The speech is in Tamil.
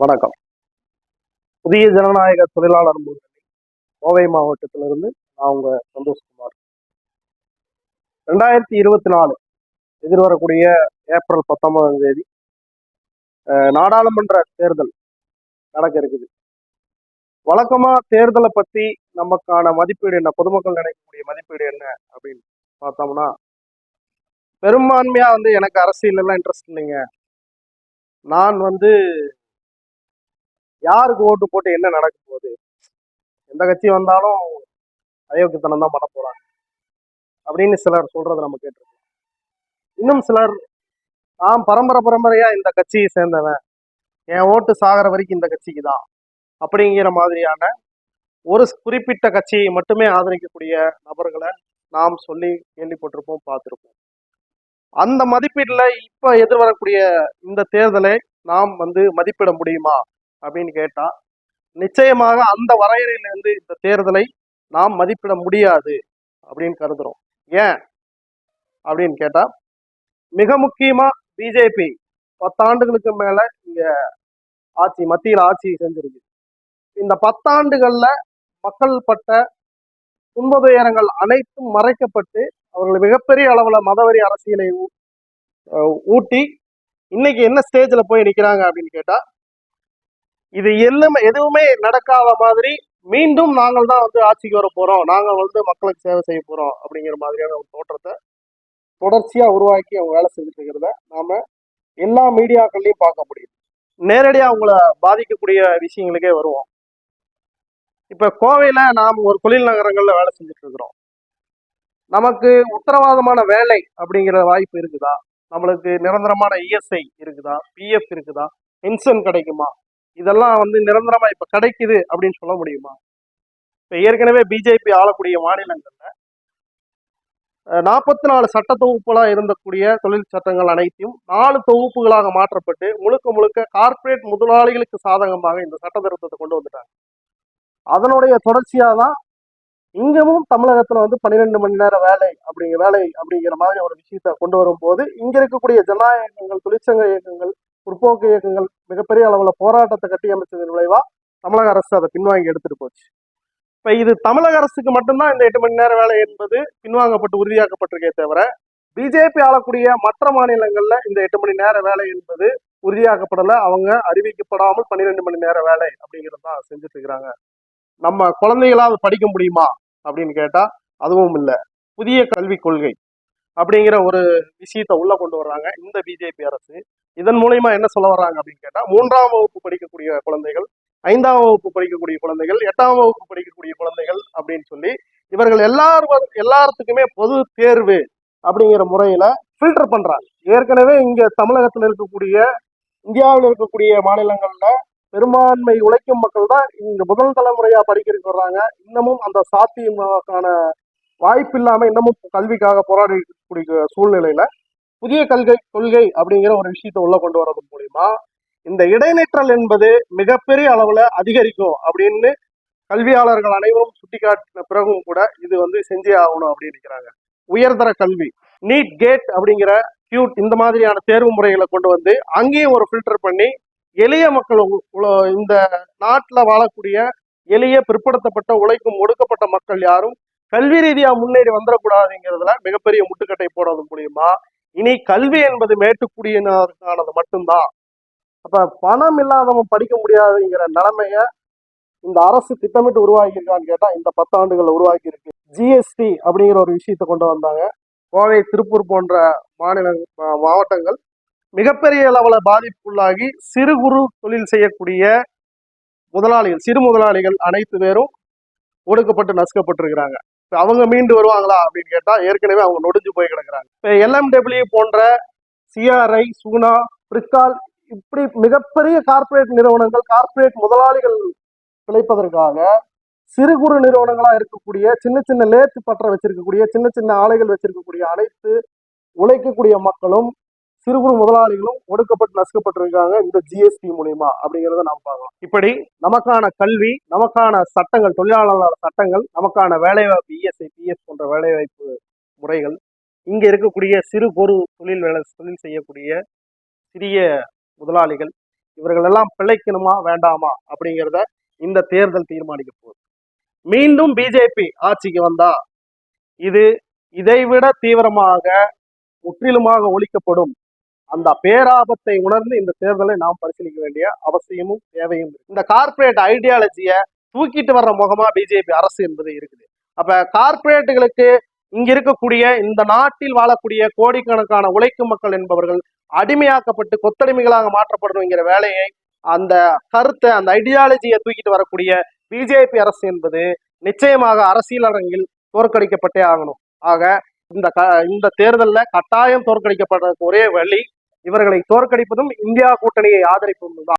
வணக்கம். புதிய ஜனநாயக தொழிலாளர் முன்னணி கோவை மாவட்டத்திலிருந்து நான் உங்க சந்தோஷ்குமார். ரெண்டாயிரத்தி இருபத்தி நாலு எதிர்வரக்கூடிய ஏப்ரல் பத்தொன்பதாம் தேதி நாடாளுமன்ற தேர்தல் நடக்க இருக்குது. வழக்கமா தேர்தலை பத்தி நமக்கான மதிப்பீடு என்ன பொதுமக்கள் நினைக்கக்கூடிய மதிப்பீடு என்ன அப்படின்னு பார்த்தோம்னா பெரும்பான்மையா வந்து எனக்கு அரசியல் எல்லாம் இன்ட்ரெஸ்ட் இல்லைங்க. நான் வந்து யாருக்கு ஓட்டு போட்டு என்ன நடக்க போகுது? எந்த கட்சி வந்தாலும் அயோக்கியத்தனம் தான் பண்ண போறாங்க. அப்படின்னு சிலர் சொல்றதை நம்ம கேட்டிருக்கோம். இன்னும் சிலர் நான் பரம்பரை பரம்பரையா இந்த கட்சியை சேர்ந்தவன். என் ஓட்டு சாகிற வரைக்கும் இந்த கட்சிக்கு தான் அப்படிங்கிற மாதிரியான ஒரு குறிப்பிட்ட கட்சியை மட்டுமே ஆதரிக்கக்கூடிய நபர்களை நாம் சொல்லி கேள்விப்பட்டிருப்போம் பார்த்திருப்போம். அந்த மதிப்பீட்டில் இப்போ எதிர்வரக்கூடிய இந்த தேர்தலை நாம் வந்து மதிப்பிட முடியுமா? அப்படின்னு கேட்டா நிச்சயமாக அந்த வரையறையிலிருந்து இந்த தேர்தலை நாம் மதிப்பிட முடியாது அப்படின்னு கருதுறோம். ஏன்? அப்படின்னு கேட்டா மிக முக்கியமா பிஜேபி பத்தாண்டுகளுக்கு மேல இங்க ஆட்சி மத்தியில் ஆட்சி செஞ்சிருக்கு. இந்த பத்தாண்டுகள்ல மக்கள் பட்ட துன்பதுயரங்கள் அனைத்தும் மறைக்கப்பட்டு அவர்கள் மிகப்பெரிய அளவுல மதவெறி அரசியலை ஊட்டி இன்னைக்கு என்ன ஸ்டேஜ்ல போய் நிக்கிறாங்க அப்படின்னு கேட்டா இது எல்லாமே எதுவுமே நடக்காத மாதிரி மீண்டும் நாங்கள் தான் வந்து ஆட்சிக்கு வர போறோம். நாங்கள் வந்து மக்களுக்கு சேவை செய்ய போறோம் அப்படிங்கிற மாதிரியான ஒரு தோற்றத்தை தொடர்ச்சியா உருவாக்கி அவங்க வேலை செஞ்சுட்டு இருக்கிறத நாம எல்லா மீடியாக்கள்லையும் பார்க்க முடியும். நேரடியாக அவங்கள பாதிக்கக்கூடிய விஷயங்களுக்கே வருவோம். இப்போ கோவையில் நாம் ஒரு தொழில் நகரங்களில் வேலை செஞ்சுட்டு இருக்கிறோம். நமக்கு உத்தரவாதமான வேலை அப்படிங்கிற வாய்ப்பு இருக்குதா? நம்மளுக்கு நிரந்தரமான இஎஸ்ஐ இருக்குதா? பிஎஃப் இருக்குதா? பென்ஷன் கிடைக்குமா? இதெல்லாம் வந்து நிரந்தரமா இப்ப கிடைக்குது அப்படின்னு சொல்ல முடியுமா? இப்ப ஏற்கனவே பிஜேபி ஆளக்கூடிய மாநிலங்கள்ல நாற்பத்தி நாலு சட்ட தொகுப்புகளா இருந்தக்கூடிய தொழில் சட்டங்கள் அனைத்தையும் நாலு தொகுப்புகளாக மாற்றப்பட்டு முழுக்க முழுக்க கார்ப்பரேட் முதலாளிகளுக்கு சாதகமாக இந்த சட்ட திருத்தத்தை கொண்டு வந்துட்டாங்க. அதனுடைய தொடர்ச்சியா தான் இங்கமும் தமிழகத்துல வந்து பன்னிரெண்டு மணி நேர வேலை அப்படிங்கிற வேலை அப்படிங்கிற மாதிரி ஒரு விஷயத்த கொண்டு வரும்போது இங்க இருக்கக்கூடிய ஜனநாயகங்கள் தொழிற்சங்க இயக்கங்கள் முற்போக்கு இயக்கங்கள் மிகப்பெரிய அளவில் போராட்டத்தை கட்டி அமைச்சதன் விளைவா தமிழக அரசு அதை பின்வாங்கி எடுத்துட்டு போச்சு. இப்ப இது தமிழக அரசுக்கு மட்டும்தான் இந்த எட்டு மணி நேர வேலை என்பது பின்வாங்கப்பட்டு உறுதியாக்கப்பட்டிருக்கே தவிர பிஜேபி ஆளக்கூடிய மற்ற மாநிலங்கள்ல இந்த எட்டு மணி நேர வேலை என்பது உறுதியாக்கப்படல. அவங்க அறிவிக்கப்படாமல் பன்னிரெண்டு மணி நேர வேலை அப்படிங்கிறது தான் செஞ்சுட்டு இருக்கிறாங்க நம்ம குழந்தைகளாவது படிக்க முடியுமா அப்படின்னு கேட்டா அதுவும் இல்லை. புதிய கல்விக் கொள்கை. அப்படிங்கிற ஒரு விஷயத்தை உள்ள கொண்டு வர்றாங்க இந்த பிஜேபி அரசு. இதன் மூலயமா என்ன சொல்ல வர்றாங்க அப்படின்னு கேட்டா மூன்றாம் வகுப்பு படிக்கக்கூடிய குழந்தைகள் ஐந்தாம் வகுப்பு படிக்கக்கூடிய குழந்தைகள் எட்டாம் வகுப்பு படிக்கக்கூடிய குழந்தைகள் அப்படின்னு சொல்லி இவர்கள் எல்லாரும் எல்லாத்துக்குமே பொது தேர்வு அப்படிங்கிற முறையில ஃபில்டர் பண்றாங்க. ஏற்கனவே இங்க தமிழகத்தில் இருக்கக்கூடிய இந்தியாவில் இருக்கக்கூடிய மாநிலங்கள்ல பெரும்பான்மை உழைக்கும் மக்கள் தான் இங்க முதல் தலைமுறையா படிக்கிறதுக்கு வர்றாங்க. இன்னமும் அந்த சாத்தியமான வாய்ப்பு இல்லாம இன்னமும் கல்விக்காக போராடி கூடிய சூழ்நிலையில புதிய கல்கை கொள்கை அப்படிங்கிற ஒரு விஷயத்தை உள்ள கொண்டு வரது மூலியமா இந்த இடைநிற்றல் என்பது மிகப்பெரிய அளவுல அதிகரிக்கும் அப்படின்னு கல்வியாளர்கள் அனைவரும் சுட்டிக்காட்டின பிறகும் கூட இது வந்து செஞ்சே ஆகணும் அப்படின்னு நினைக்கிறாங்க. உயர்தர கல்வி நீட் கேட் அப்படிங்கிற கியூட் இந்த மாதிரியான தேர்வு முறைகளை கொண்டு வந்து அங்கேயும் ஒரு ஃபில்டர் பண்ணி எளிய மக்கள் உ- இந்த நாட்டில் வாழக்கூடிய எளிய பிற்படுத்தப்பட்ட உழைக்கும் ஒடுக்கப்பட்ட மக்கள் யாரும் கல்வி ரீதியா முன்னேறி வந்துடக்கூடாதுங்கிறதுல மிகப்பெரிய முட்டுக்கட்டை போடுறது மூலியமா இனி கல்வி என்பது மேட்டுக்குடியினருக்கானது மட்டும்தான். அப்ப பணம் இல்லாதவன் படிக்க முடியாதுங்கிற நிலைமைய இந்த அரசு திட்டமிட்டு உருவாக்கி இருக்கான்னு கேட்டா இந்த பத்தாண்டுகள் உருவாக்கி இருக்கு ஜிஎஸ்டி அப்படிங்கிற ஒரு விஷயத்தை கொண்டு வந்தாங்க. கோவை திருப்பூர் போன்ற மாநில மா- மாவட்டங்கள் மிகப்பெரிய அளவுல பாதிப்புள்ளாகி சிறு குறு தொழில் செய்யக்கூடிய முதலாளிகள் சிறு முதலாளிகள் அனைத்து பேரும் ஒடுக்கப்பட்டு நசுக்கப்பட்டிருக்கிறாங்க. அவங்க மீண்டு வருவாங்களா அப்படின்னு கேட்டா ஏற்கனவே அவங்க நொடிஞ்சு போய் கிடக்குறாங்க. இப்ப எல்எம்டபிள்யூ போன்ற சிஆர்ஐ சூனா பிரிக்கால் இப்படி மிகப்பெரிய கார்ப்பரேட் நிறுவனங்கள் கார்ப்பரேட் முதலாளிகள் பிழைப்பதற்காக சிறு குறு நிறுவனங்களா இருக்கக்கூடிய சின்ன சின்ன லேத்து பற்ற வச்சிருக்கக்கூடிய சின்ன சின்ன ஆலைகள் வச்சிருக்கக்கூடிய அனைத்து உழைக்கக்கூடிய மக்களும் சிறு குறு முதலாளிகளும் ஒடுக்கப்பட்டு நசுக்கப்பட்டிருக்காங்க இந்த ஜிஎஸ்டி மூலியமா அப்படிங்கிறத நாம் பார்க்கலாம். இப்படி நமக்கான கல்வி நமக்கான சட்டங்கள் தொழிலாளர் சட்டங்கள் நமக்கான வேலைவாய்ப்பு இஎஸ்ஐ பிஎஸ் போன்ற வேலைவாய்ப்பு முறைகள் இங்க இருக்கக்கூடிய சிறு குறு தொழில் வேலை தொழில் செய்யக்கூடிய சிறிய முதலாளிகள் இவர்கள் எல்லாம் பிழைக்கணுமா வேண்டாமா அப்படிங்கிறத இந்த தேர்தல் தீர்மானிக்க போகுது. மீண்டும் பிஜேபி ஆட்சிக்கு வந்தா இது இதைவிட தீவிரமாக முற்றிலுமாக ஒழிக்கப்படும் அந்த பேராபத்தை உணர்ந்து இந்த தேர்தலை நாம் பரிசீலிக்க வேண்டிய அவசியமும் தேவையும் இருக்கு. இந்த கார்ப்பரேட் ஐடியாலஜியை தூக்கிட்டு வர்ற முகமா பிஜேபி அரசு என்பது இருக்குது அப்ப கார்ப்பரேட்டுகளுக்கு இங்க இருக்கக்கூடிய இந்த நாட்டில் வாழக்கூடிய கோடிக்கணக்கான உழைக்கும் மக்கள் என்பவர்கள் அடிமையாக்கப்பட்டு கொத்தடிமைகளாக மாற்றப்படணுங்கிற வேலையை அந்த கருத்தை அந்த ஐடியாலஜியை தூக்கிட்டு வரக்கூடிய பிஜேபி அரசு என்பது நிச்சயமாக அரசியல் அரங்கில் தோற்கடிக்கப்பட்டே ஆகணும் ஆக இந்த க இந்த தேர்தலில் கட்டாயம் தோற்கடிக்கப்படுறதுக்கு ஒரே வழி இவர்களை தோற்கடிப்பதும் இந்தியா கூட்டணியை ஆதரிப்பதும் தான்